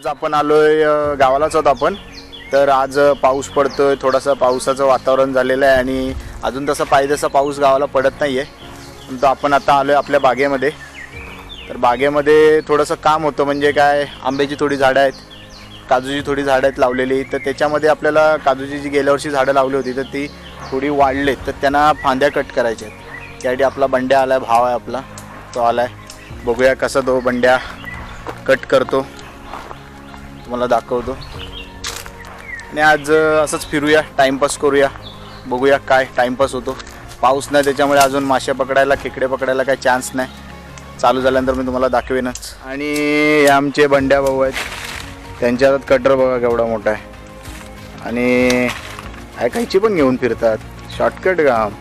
आज आपण आलोय अ, गावालाच आहोत आपण. तर आज पाऊस पडतोय थोडासा पावसाचं वातावरण झालेलं आहे आणि अजून तसा पाहिजे तसा पाऊस गावाला पडत नाही आहे तर आपण आता आलोय आपल्या बागेमध्ये. तर बागेमध्ये थोडंसं काम होतं म्हणजे काय आंब्याची थोडी झाडं आहेत काजूची थोडी झाडं आहेत लावलेली. तर त्याच्यामध्ये आपल्याला काजूची जी गेल्या वर्षी झाडं लावली होती तर ती थोडी वाढले तर त्यांना फांद्या कट करायच्या आहेत. त्यासाठी आपला बंड्या आला आहे भाव आहे आपला. तो आला आहे बघूया कसा तो बंड्या कट करतो. तुम्हाला दाखवतो. आणि आज असंच फिरूया टाईमपास करूया बघूया काय टाईमपास होतो. पाऊस नाही त्याच्यामुळे अजून मासे पकडायला खेकडे पकडायला काही चान्स नाही. चालू झाल्यानंतर मी तुम्हाला दाखवेनच. आणि हे आमचे बंड्या भाऊ आहेत. त्यांच्या हातात कटर बघा केवढा मोठा आहे. आणि ऐकायची पण घेऊन फिरतात. शॉर्टकट गाम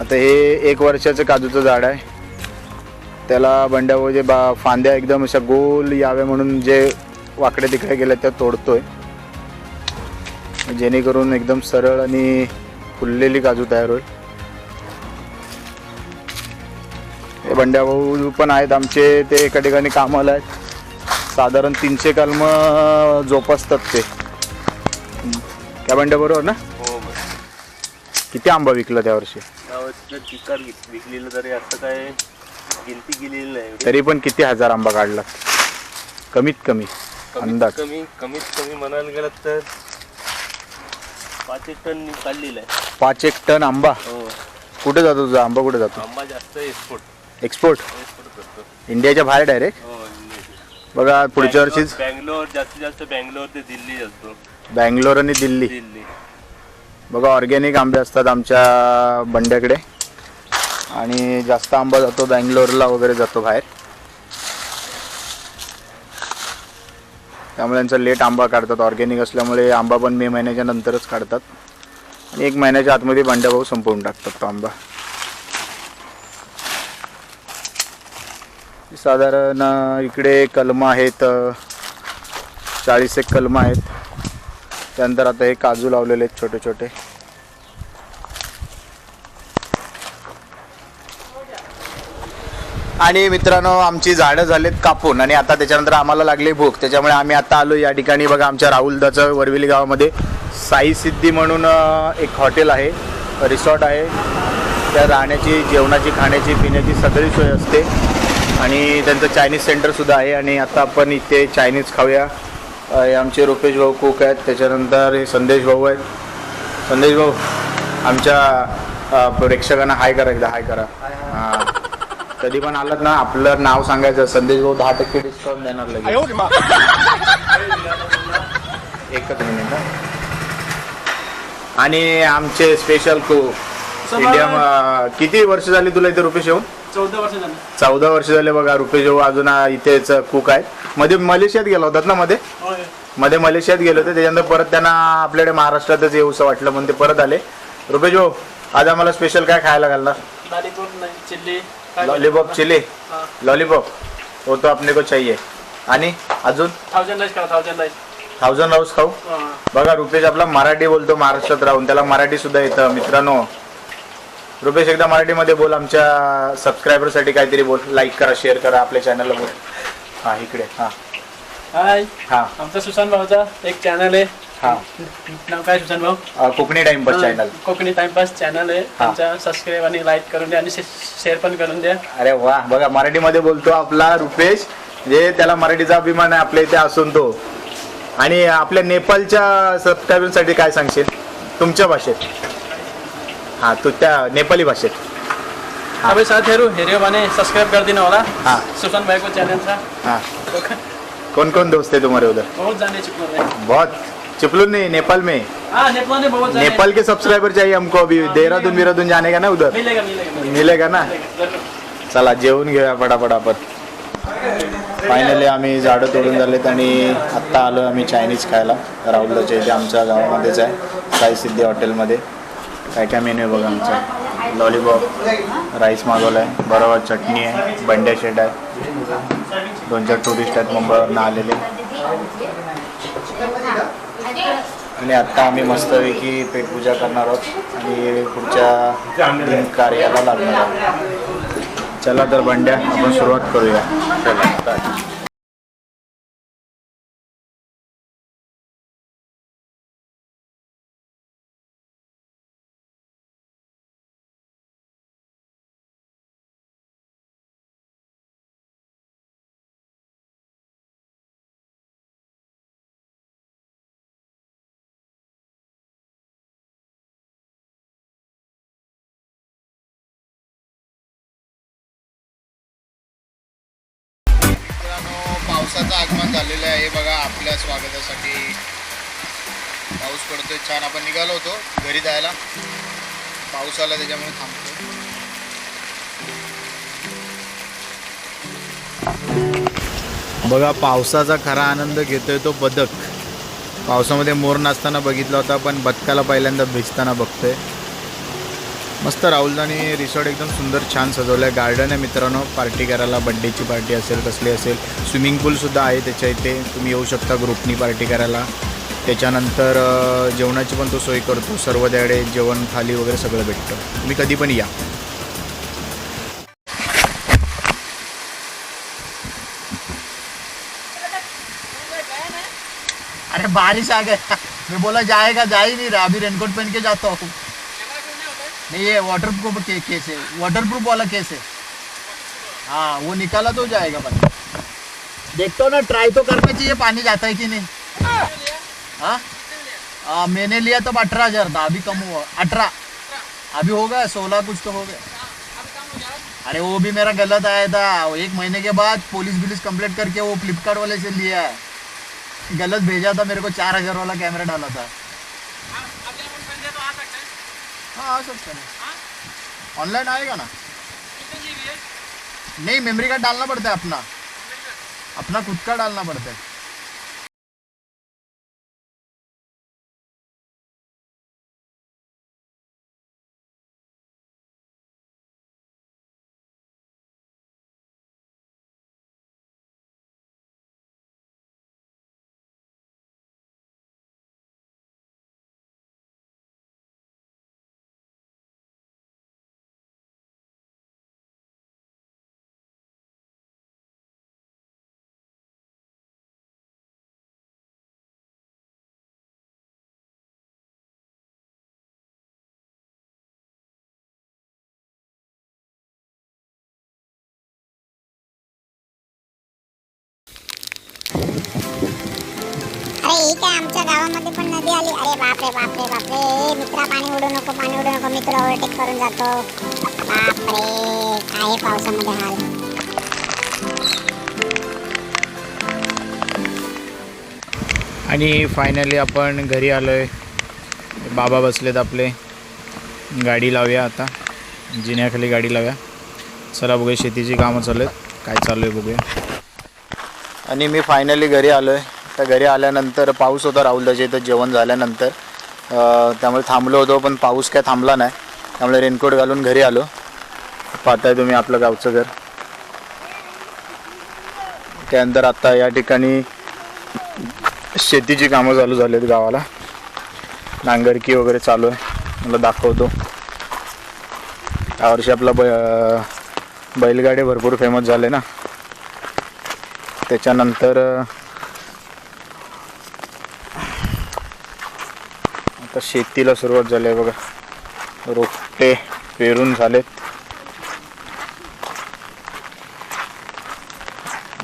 आता हे एक वर्षाचं काजूचं झाड आहे. त्याला बंड्यावर जे बा फांद्या एकदम अशा गोल याव्या म्हणून जे वाकडे तिकडे गेले त्या तोडतोय. जेणेकरून एकदम सरळ आणि फुललेली काजू तयार होईल. हे बंड्या भाऊ पण आहेत आमचे ते एका ठिकाणी कामाला आहेत. साधारण तीनशे कलम जोपासतात ते. त्या बंड्या बरोबर ना? हो किती आंबा विकला त्या वर्षी? विकलेलं तरी असं काय गिनती गेलेली नाही एवढी. तरी पण किती हजार आंबा काढला? कमीत कमी कमीत अंदाज. कमी कमीत कमी म्हणायला गेलं तर पाच एक टन काढलेला आहे. पाच एक टन आंबा? हो. कुठे जातो तुझा? आंबा कुठे जातो? आंबा जास्त एक्सपोर्ट एक्सपोर्ट एक्सपोर्ट करतो. इंडियाच्या बाहेर डायरेक्ट हो बघा पुढच्या वर्षीच. बँगलोर जास्तीत जास्त बँगलोर ते दिल्ली असतो. बँगलोर आणि दिल्ली. दिल्ली. बघा ऑर्गॅनिक आंबे असतात आमच्या बंड्याकडे. आणि जास्त आंबा जातो बँगलोरला वगैरे जातो बाहेर. त्यामुळे त्यांचा लेट आंबा काढतात. ऑर्गॅनिक असल्यामुळे आंबा पण मे महिन्याच्या नंतरच काढतात. आणि एक महिन्याच्या आतमध्ये बंड्या भाऊ संपवून टाकतात तो आंबा. साधारण इकडे कलमं आहेत चाळीस एक कलमं आहेत. त्यानंतर आता हे काजू लावलेले आहेत छोटे छोटे आणि मित्रांनो आमची झाडं झालेत कापून आणि आता त्याच्यानंतर आम्हाला लागली भूक. त्याच्यामुळे आम्ही आता आलो या ठिकाणी बघा आमच्या राहुलदाचं वरविली गावामध्ये. साई सिद्धी म्हणून एक हॉटेल आहे रिसॉर्ट आहे. त्या राहण्याची जेवणाची खाण्याची पिण्याची सगळी सोय असते. आणि त्यांचं चायनीज सेंटरसुद्धा आहे आणि आता आपण इथे चायनीज खाऊया. आमचे रुपेश भाऊ कुक आहेत. त्याच्यानंतर हे संदेश भाऊ आहेत. संदेश भाऊ आमच्या प्रेक्षकांना हाय करा एकदा हाय करा. कधी पण आलात ना आपलं नाव सांगायचं संदेश भाऊ दहा टक्के डिस्काउंट देणार लगेच. एकच मिनिट. आणि आमचे स्पेशल कुक इंडिया म- किती वर्ष झाली तुला इथे रुपेश येऊन चौदा वर्ष झाली. चौदा वर्ष झाले बघा रुपेश भाऊ अजून इथेच कुक आहेत. मध्ये मलेशियात गेला होतात ना मध्ये? मध्ये मलेशियात गेले होते त्याच्यानंतर परत त्यांना आपल्याकडे महाराष्ट्रातच येऊसं वाटलं म्हणून ते परत आले. रुपेश भाऊ आज आम्हाला स्पेशल काय खायला घालणार? लॉलीपॉप चिली लॉलीपॉप वो तो अपने को चाहिए। आणि अजून? थाउजंड राईस करा थाउजंड राईस थाउजंड हाऊस खाऊ? बघा रुपेश आपला मराठी बोलतो महाराष्ट्रात राहून. त्याला मराठी सुद्धा येतं मित्रांनो. रुपेश एकदा मराठीमध्ये बोल आमच्या सबस्क्रायबरसाठी काहीतरी बोल. लाईक करा शेअर करा आपल्या चॅनलला बोल. हा इकडे. हा. हाय हा. आमचा सुशांत भाऊचा एक चॅनल आहे. हा. नाव काय सुशांत भाऊ? अ, Konkani timepass channel Konkani timepass channel आहे. आमच्या सबस्क्राईब आणि लाईक करून द्या आणि शेअर पण करून द्या. अरे वा बघा मराठीमध्ये बोलतो आपला रुपेश जे त्याला मराठीचा अभिमान आहे आपल्या इथे असून तो. आणि आपल्या नेपाळच्या सबस्क्रायबरसाठी काय सांगशील? तुमच्या भाषेत. हा तू त्या नेपाली भाषेत। अभी साथ हेरू हेरियो सब्सक्राइब कर देने वाला. हाँ. सुशांत भाई को चैनल था हाँ. कौन कौन दोस्त है तुम्हारे उधर? बहुत जाने चुके हैं। बहुत. चिपलून नहीं नेपाल में। नेपाल में बहुत नेपाल के सब्सक्राइबर चाहिए हमको अभी। देहरादून बिरादून जाने का ना उधर? मिलेगा मिलेगा ना. चला जेवून घेऊया पटापट आपण। फायनली आम्ही झाडं तोडून झालेत आणि आत्ता आलो आम्ही चायनीज खायला. राहुलच्या इथे आमच्या गावामध्येच आहे साई सिद्धी हॉटेलमध्ये. काय काय मेन्यू आहे बघा आमचा? लॉलीपॉप राईस मागवला आहे बरोबर चटणी आहे बंड्या शेट आहे. दोन चार टुरिस्ट आहेत मुंबईवरनं आलेले. आणि आत्ता आम्ही मस्तपैकी पेटपूजा करणार आहोत आणि पुढच्या कार्याला लागणार आहोत. चला तर बंड्या आपण सुरुवात करूया. चला मित्रांनो पावसाचं आगमन झालेलं आहे. बघा आपल्या स्वागतासाठी पाऊस पडतोय. छान आपण निघालो होतो घरी जायला. पाऊस आला त्याच्यामुळे थांबतो बघा पावसाचा खरा आनंद घेतोय तो बदक. पावसामध्ये मोर नाचताना बघितला होता पण बदकाला पहिल्यांदा भिजताना बघतोय. मस्त राहुलदाने रिसॉर्ट एकदम सुंदर छान सजवलं आहे गार्डन आहे मित्रांनो पार्टी करायला बड्डेची पार्टी असेल कसली असेल. स्विमिंग पूलसुद्धा आहे त्याच्या इथे. तुम्ही येऊ शकता ग्रुपनी पार्टी करायला. त्याच्यानंतर जेवणाची पण तो सोय करतो. सर्व त्याकडे जेवण थाली वगैरे सगळं भेटतं. तुम्ही कधी पण या. अरे बारिश आ गया. मैं बोला जाएगा जा ही नहीं रहा. अभी रेनकोट पहन के जाता हूँ. नहीं, ये वाटर प्रूफ के केस है। वाटर प्रूफ वाला केस है। हाँ वो निकाला तो जाएगा पानी देखता हूँ ना ट्राई तो करना चाहिए, पानी जाता है कि नहीं? हाँ? हाँ मैंने लिया तब अठारह हज़ार था, अभी कम हुआ। अठारह। अभी हो गया, सोलह कुछ तो हो गया। अरे, वो भी मेरा गलत आया था। एक महीने के बाद पुलिस बिलिस कंप्लेंट करके वो फ्लिपकार्ट वाले से लिया। है गलत भेजा था, मेरे को चार हज़ार वाला कैमरा डाला था। हाँ आ सकते हैं ऑनलाइन आएगा ना? नहीं मेमोरी कार्ड डालना पड़ता है अपना अपना खुद का डालना पड़ता है ही काय आमच्या गावामध्ये पण नदी आली. अरे बापरे बापरे बापरे. ए, मित्रा पाणी उडू नको पाणी उडू नको. मी तुला ओव्हरटेक करून जातो. बापरे काय पावसामध्ये हाल. आणि फायनली आपण घरी आलो आहे बाबा बसलेत आपले. गाडी लावूया आता. जिन्याखाली गाडी लावूया. चला बघूया शेतीची कामं चालू आहेत. काय चालू आहे बघूया. आणि मी फायनली घरी आलो आहे तर घरी आल्यानंतर पाऊस होता राहुलदाच्या इथं जेवण झाल्यानंतर. त्यामुळे थांबलो होतो पण पाऊस काय थांबला नाही. त्यामुळे रेनकोट घालून घरी आलो. पाहताय तुम्ही आपलं गावचं घर. त्यानंतर आत्ता या ठिकाणी शेतीची कामं चालू झाली आहेत गावाला. नांगरकी वगैरे चालू आहे. मला दाखवतो. यावर्षी आपला बै बैलगाडी भरपूर फेमस झाले ना. त्याच्यानंतर आता शेतीला सुरुवात झाली आहे बघा. रोपटे पेरून झालेत.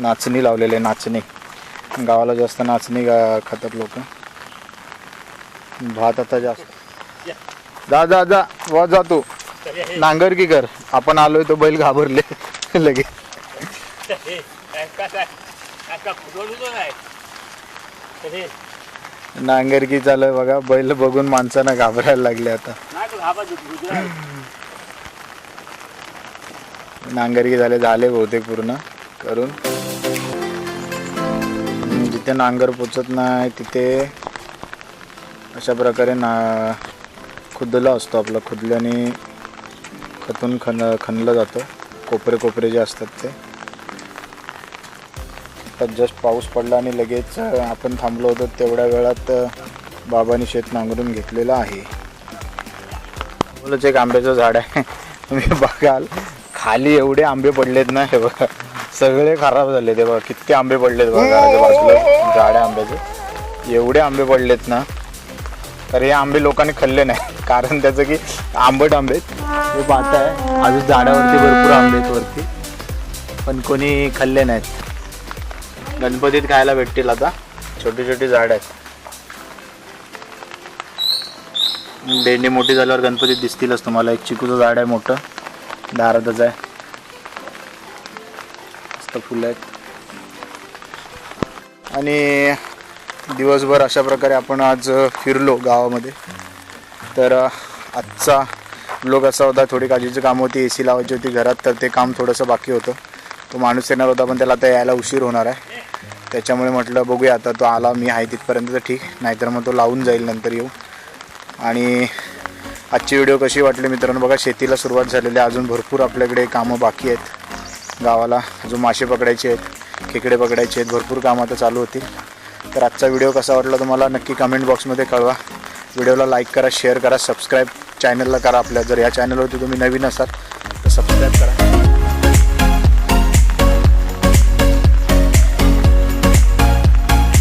नाचणी लावलेले नाचणी. गावाला जास्त नाचणी गा खातात लोक. भात आता जास्त. जा जा जा. वा जा तू. नांगर की कर आपण आलोय तो बैल घाबरले. लगे नांगर की चालू आहे बघा बैल बघून माणसांना घाबरायला लागले आता. नांगरकी झाले झाले बहुतेक पूर्ण करून. जिथे नांगर पोचत नाही तिथे अशा प्रकारे ना खुदला असतो आपला खुदल्याने खतून खन खणलं जातं. कोपरे कोपरे जे असतात ते. आता जस्ट पाऊस पडला आणि लगेच आपण थांबलो होतो तेवढ्या वेळात बाबांनी शेत नांगरून घेतलेलं आहे. बोलच एक आंब्याचं झाड आहे. तुम्ही बघाल खाली एवढे आंबे पडलेत ना हे बघा. सगळे खराब झाले ते बघा किती आंबे पडलेत बघा घराच्या बाजूला. झाड आहे आंब्याचे. एवढे आंबे पडलेत ना. तर हे आंबे लोकांनी खाल्ले नाही. कारण त्याचं की आंबट आंबे हे हे आहे. अजून झाडावरती भरपूर आंबे आहेत वरती. पण कोणी खाल्ले नाहीत. गणपतीत खायला भेटतील आता. छोटी छोटी झाड आहेत. भेंडी मोठी झाल्यावर गणपतीत दिसतीलच तुम्हाला. एक चिकूचं झाड आहे मोठं. दारातच आहे. मस्त फुलं आहेत. आणि दिवसभर अशा प्रकारे आपण आज फिरलो गावामध्ये. तर आजचा लोक असा होता. थोडी काळजीची कामं होती ए सी लावायची होती घरात. तर ते काम थोडंसं बाकी होतं. तो माणूस येणार होता पण त्याला आता यायला उशीर होणार आहे. त्याच्यामुळे म्हटलं बघूया आता तो आला मी आहे तिथपर्यंत तर ठीक नाहीतर मग तो लावून जाईल नंतर येऊ. आणि आजची व्हिडिओ कशी वाटली मित्रांनो? बघा शेतीला सुरुवात झालेली आहे. अजून भरपूर आपल्याकडे कामं बाकी आहेत. गावाला अजून मासे पकडायचे आहेत खेकडे पकडायचे आहेत भरपूर कामं आता चालू होतील. तर आजचा व्हिडिओ कसा वाटला तुम्हाला? नक्की कमेंट बॉक्समध्ये कळवा. व्हिडिओला लाईक करा शेअर करा सबस्क्राईब चॅनलला करा आपल्या. जर या चॅनलवरती तुम्ही नवीन असाल तर सबस्क्राईब करा.